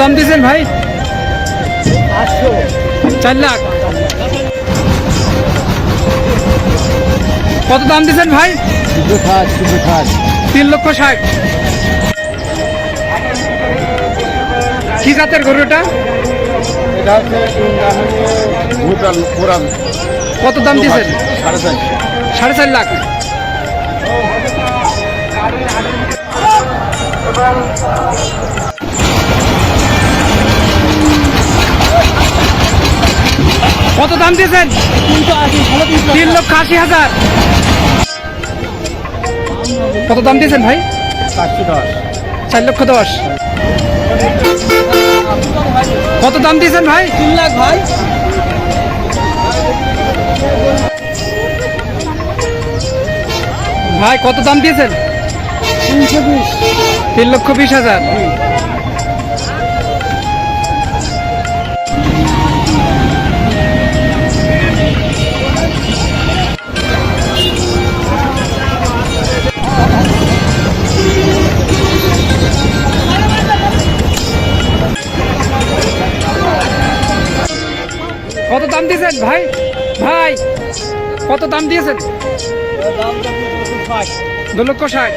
দাম দিয়েছেন ভাই? চার লাখ। কত দাম দিয়েছেন ভাই? তিন লক্ষ ষাট। কি জাতের গরুটা? কত দাম দিয়েছেন? সাড়ে চার লাখ। কত দাম দিয়েছেন? তিন লক্ষ আশি হাজার। কত দাম দিয়েছেন ভাই? চারশো চার লক্ষ দশ। কত দাম দিয়েছেন ভাই? তিন লাখ ভাই। ভাই কত দাম দিয়েছেন? তিনশো বিশ। তিন লক্ষ বিশ হাজার। কত দাম দিয়েছেন ভাই? ভাই কত দাম দিয়েছেন? দু লক্ষ ষাট।